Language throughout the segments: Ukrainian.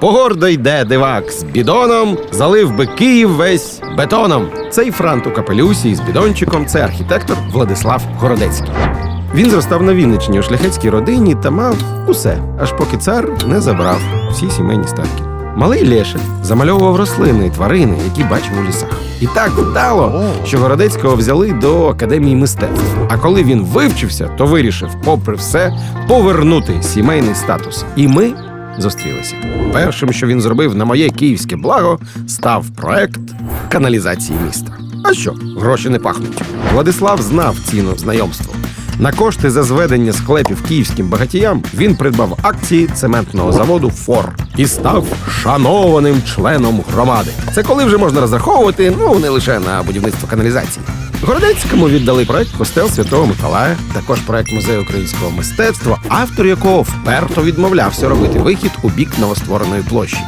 Погордо йде дивак з бідоном, залив би Київ весь бетоном. Цей франт у капелюсі із бідончиком це архітектор Владислав Городецький. Він зростав на Вінниччині у шляхетській родині та мав усе, аж поки цар не забрав всі сімейні статки. Малий Лешик замальовував рослини і тварини, які бачив у лісах. І так вдало, що Городецького взяли до академії мистецтв. А коли він вивчився, то вирішив, попри все, повернути сімейний статус. І ми зустрілися. Першим, що він зробив на моє київське благо, став проект каналізації міста. А що, гроші не пахнуть. Владислав знав ціну знайомству. На кошти за зведення склепів київським багатіям він придбав акції цементного заводу Фор і став шанованим членом громади. Це коли вже можна розраховувати, ну не лише на будівництво каналізації. Городецькому віддали проект Костел Святого Миколая, також проект музею українського мистецтва, автор якого вперто відмовлявся робити вихід у бік новоствореної площі.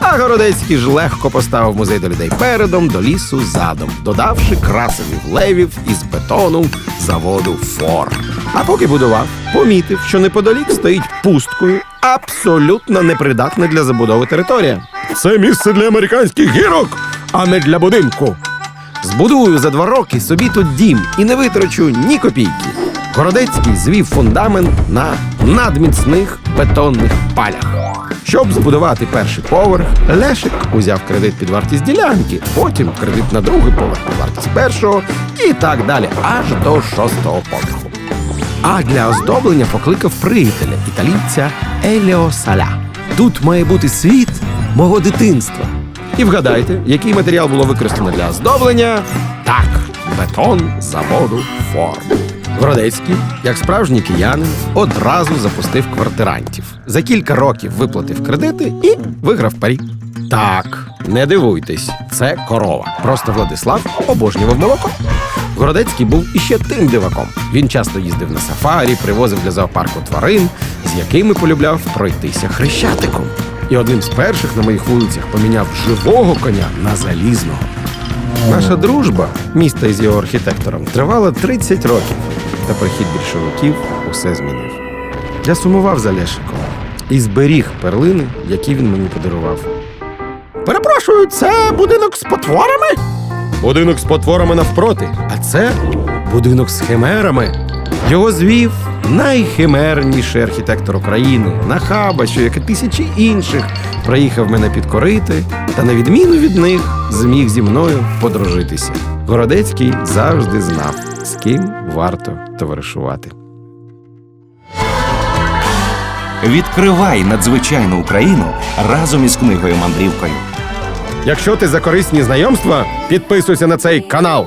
А Городецький ж легко поставив музей до людей передом, до лісу задом, додавши красивих левів із бетону заводу Фор. А поки будував, помітив, що неподалік стоїть пусткою, абсолютно непридатна для забудови територія. Це місце для американських гірок, а не для будинку. Збудую за два роки собі тут дім і не витрачу ні копійки. Городецький звів фундамент на надміцних бетонних палях. Щоб збудувати перший поверх, Лешик узяв кредит під вартість ділянки, потім кредит на другий поверх під вартість першого і так далі, аж до шостого поверху. А для оздоблення покликав приятеля італійця Еліо Саля. Тут має бути світ мого дитинства. І вгадайте, який матеріал було використано для оздоблення? Так, бетон заводу Форд. Городецький, як справжній киянин, одразу запустив квартирантів. За кілька років виплатив кредити і виграв парі. Так, не дивуйтесь, це корова. Просто Владислав обожнював молоко. Городецький був іще тим диваком. Він часто їздив на сафарі, привозив для зоопарку тварин, з якими полюбляв пройтися хрещатиком. І одним з перших на моїх вулицях поміняв живого коня на залізного. Наша дружба, міста із його архітектором, тривала 30 років, та прихід більшовиків усе змінив. Я сумував за Лешиком і зберіг перлини, які він мені подарував. Перепрошую, це будинок з потворами? Будинок з потворами навпроти, а це будинок з химерами. Його звів найхимерніший архітектор України, Нахаба, що як і тисячі інших, приїхав мене підкорити, та на відміну від них зміг зі мною подружитися. Городецький завжди знав, з ким варто товаришувати. Відкривай надзвичайну Україну разом із книгою мандрівкою. Якщо ти за корисні знайомства, підписуйся на цей канал.